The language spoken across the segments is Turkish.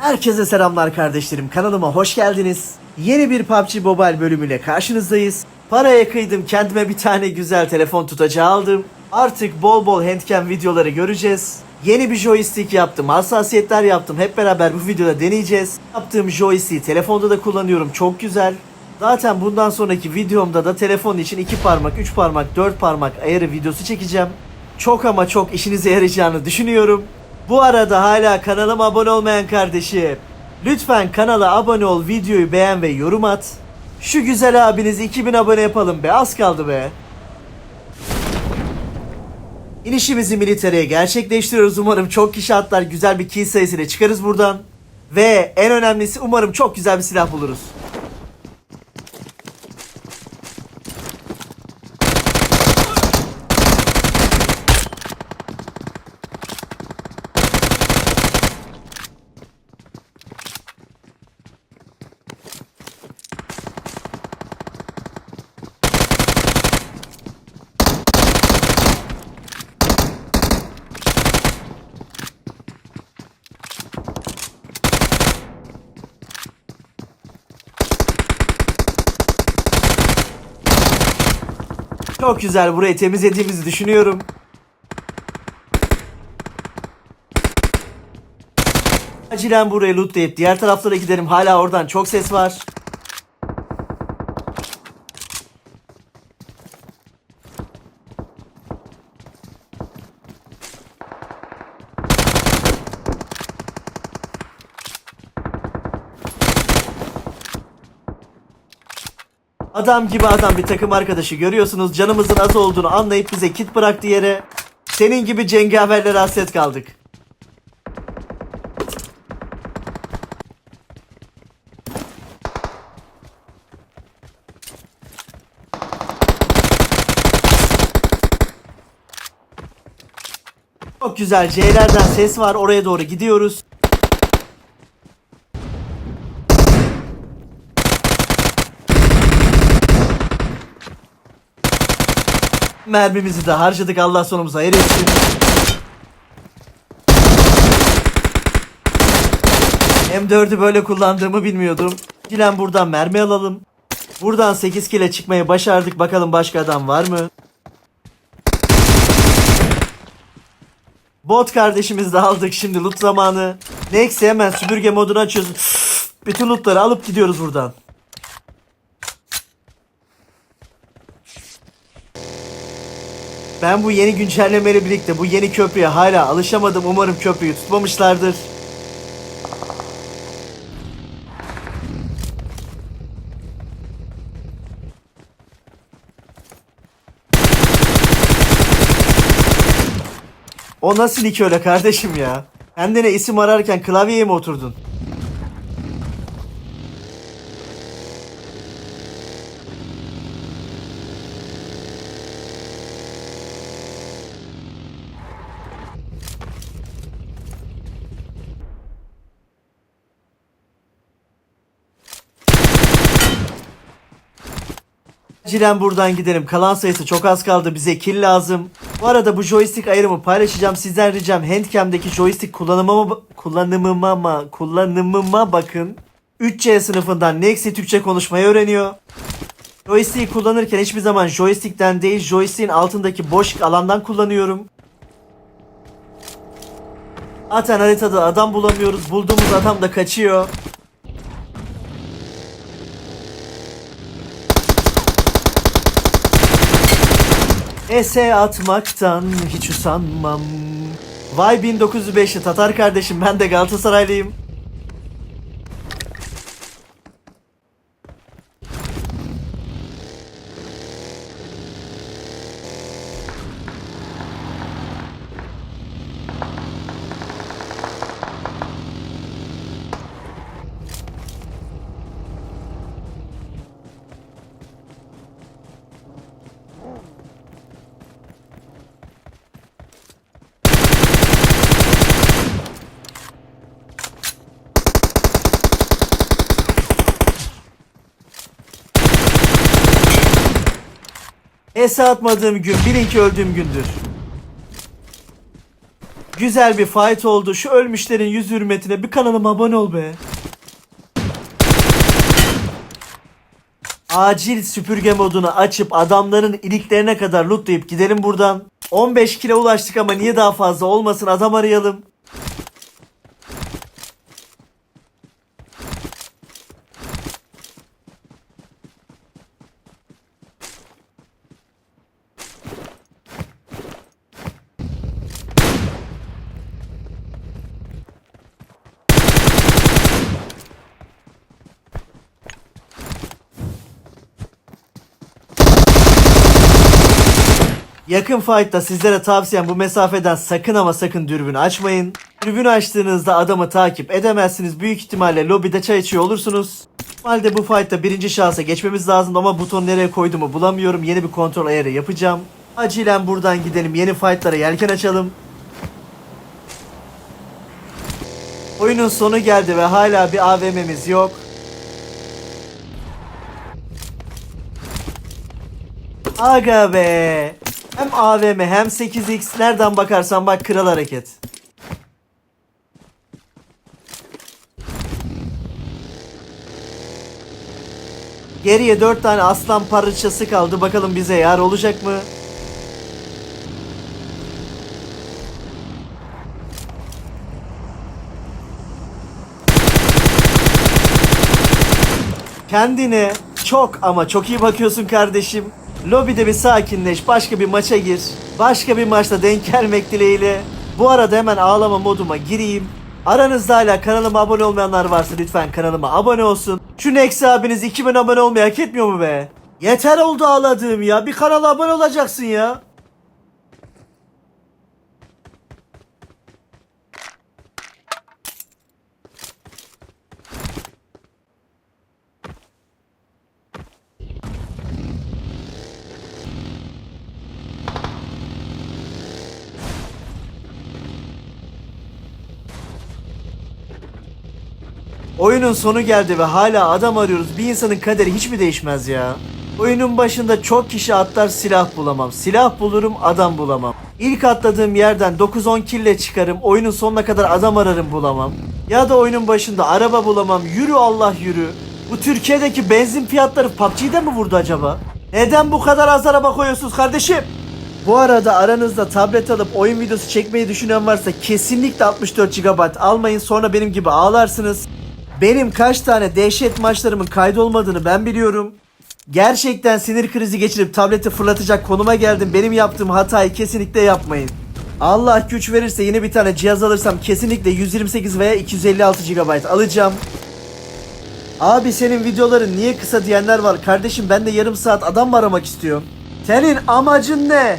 Herkese selamlar kardeşlerim. Kanalıma hoş geldiniz. Yeni bir PUBG Mobile bölümüyle karşınızdayız. Paraya kıydım kendime bir tane güzel telefon tutacağı aldım. Artık bol bol handcam videoları göreceğiz. Yeni bir joystick yaptım, hassasiyetler yaptım. Hep beraber bu videoda deneyeceğiz. Yaptığım joystick'i telefonda da kullanıyorum. Çok güzel. Zaten bundan sonraki videomda da telefon için 2 parmak, 3 parmak, 4 parmak ayarı videosu çekeceğim. Çok ama çok işinize yarayacağını düşünüyorum. Bu arada hala kanalıma abone olmayan kardeşim. Lütfen kanala abone ol, videoyu beğen ve yorum at. Şu güzel abiniz 2000 abone yapalım be, az kaldı be. İnişimizi militereye gerçekleştiriyoruz. Umarım çok kişi atlar, güzel bir kill sayısıyla çıkarız buradan. Ve en önemlisi umarım çok güzel bir silah buluruz. Çok güzel burayı temizlediğimizi düşünüyorum. Acilen burayı lootlayıp diğer taraflara gidelim. Hala oradan çok ses var. Adam gibi adam bir takım arkadaşı görüyorsunuz. Canımızın az olduğunu anlayıp bize kit bıraktı yere. Senin gibi cengaverlere hasret kaldık. Çok güzel. C'lerden ses var. Oraya doğru gidiyoruz. Mermimizi de harcadık. Allah sonumuzu hayır etsin. M4'ü böyle kullandığımı bilmiyordum. Dilen buradan mermi alalım. Buradan 8 kile çıkmayı başardık. Bakalım başka adam var mı? Bot kardeşimizi de aldık şimdi loot zamanı. Neyse hemen süpürge modunu açıyoruz. Bütün lootları alıp gidiyoruz buradan. Ben bu yeni güncellemeyle birlikte bu yeni köprüye hala alışamadım. Umarım köprüyü tutmamışlardır. O nasıl iki öyle kardeşim ya? Kendine isim ararken klavyeye mi oturdun? Acilen buradan gidelim. Kalan sayısı çok az kaldı. Bize kill lazım. Bu arada bu joystick ayarımı paylaşacağım. Sizden ricam handcam'deki joystick kullanımıma kullanımıma kullanımıma bakın. 3C sınıfından Nexi Türkçe konuşmayı öğreniyor. Joystick'i kullanırken hiçbir zaman joystick'ten değil joystick'in altındaki boş alandan kullanıyorum. Zaten haritada adam bulamıyoruz. Bulduğumuz adam da kaçıyor. Ese atmaktan hiç usanmam. Vay 1905'li Tatar kardeşim ben de Galatasaraylıyım. Ese atmadığım gün bilin ki öldüğüm gündür. Güzel bir fight oldu. Şu ölmüşlerin yüz hürmetine bir kanalıma abone ol be. Acil süpürge modunu açıp adamların iliklerine kadar lootlayıp gidelim buradan. 15 kilo ulaştık ama niye daha fazla olmasın adam arayalım. Yakın fight'ta sizlere tavsiyem bu mesafeden sakın ama sakın dürbün açmayın. Dürbün açtığınızda adamı takip edemezsiniz. Büyük ihtimalle lobide çay içiyor olursunuz. Halde bu fight'ta birinci şansa geçmemiz lazım ama buton nereye koyduğumu bulamıyorum. Yeni bir kontrol ayarı yapacağım. Acilen buradan gidelim. Yeni fight'lara yelken açalım. Oyunun sonu geldi ve hala bir AVM'miz yok. Aga be. Hem AVM hem 8X nereden bakarsan bak kral hareket. Geriye 4 tane aslan parçası kaldı. Bakalım bize yar olacak mı? Kendine çok ama çok iyi bakıyorsun kardeşim. Lobide bir sakinleş, başka bir maça gir. Başka bir maçta denk gelmek dileğiyle. Bu arada hemen ağlama moduma gireyim. Aranızda hala kanalıma abone olmayanlar varsa lütfen kanalıma abone olsun. Şu Nex abiniz 2000 abone olmayı hak etmiyor mu be? Yeter oldu ağladığım ya. Bir kanala abone olacaksın ya. Oyunun sonu geldi ve hala adam arıyoruz. Bir insanın kaderi hiç mi değişmez ya? Oyunun başında çok kişi atlar silah bulamam. Silah bulurum adam bulamam. İlk atladığım yerden 9-10 kille çıkarım. Oyunun sonuna kadar adam ararım bulamam. Ya da oyunun başında araba bulamam. Yürü Allah yürü. Bu Türkiye'deki benzin fiyatları PUBG'de mi vurdu acaba? Neden bu kadar az araba koyuyorsunuz kardeşim? Bu arada aranızda tablet alıp oyun videosu çekmeyi düşünen varsa kesinlikle 64 GB almayın sonra benim gibi ağlarsınız. Benim kaç tane dehşet maçlarımın kaydolmadığını ben biliyorum. Gerçekten sinir krizi geçirip tableti fırlatacak konuma geldim. Benim yaptığım hatayı kesinlikle yapmayın. Allah güç verirse yeni bir tane cihaz alırsam kesinlikle 128 veya 256 GB alacağım. Abi senin videoların niye kısa diyenler var. Kardeşim ben de yarım saat adam mı aramak istiyorum? Senin amacın ne?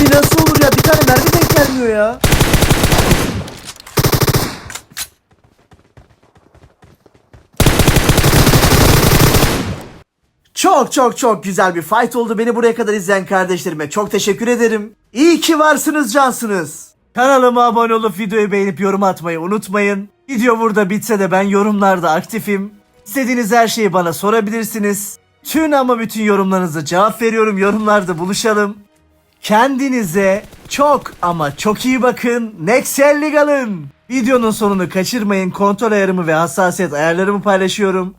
Bir nasıl olur ya? Bir tane mermi denk gelmiyor ya. Çok çok çok güzel bir fight oldu. Beni buraya kadar izleyen kardeşlerime çok teşekkür ederim. İyi ki varsınız cansınız. Kanalıma abone olup videoyu beğenip yorum atmayı unutmayın. Video burada bitse de ben yorumlarda aktifim. İstediğiniz her şeyi bana sorabilirsiniz. Tüm ama bütün yorumlarınıza cevap veriyorum. Yorumlarda buluşalım. Kendinize çok ama çok iyi bakın. Nexelli kalın. Videonun sonunu kaçırmayın. Kontrol ayarımı ve hassasiyet ayarlarımı paylaşıyorum.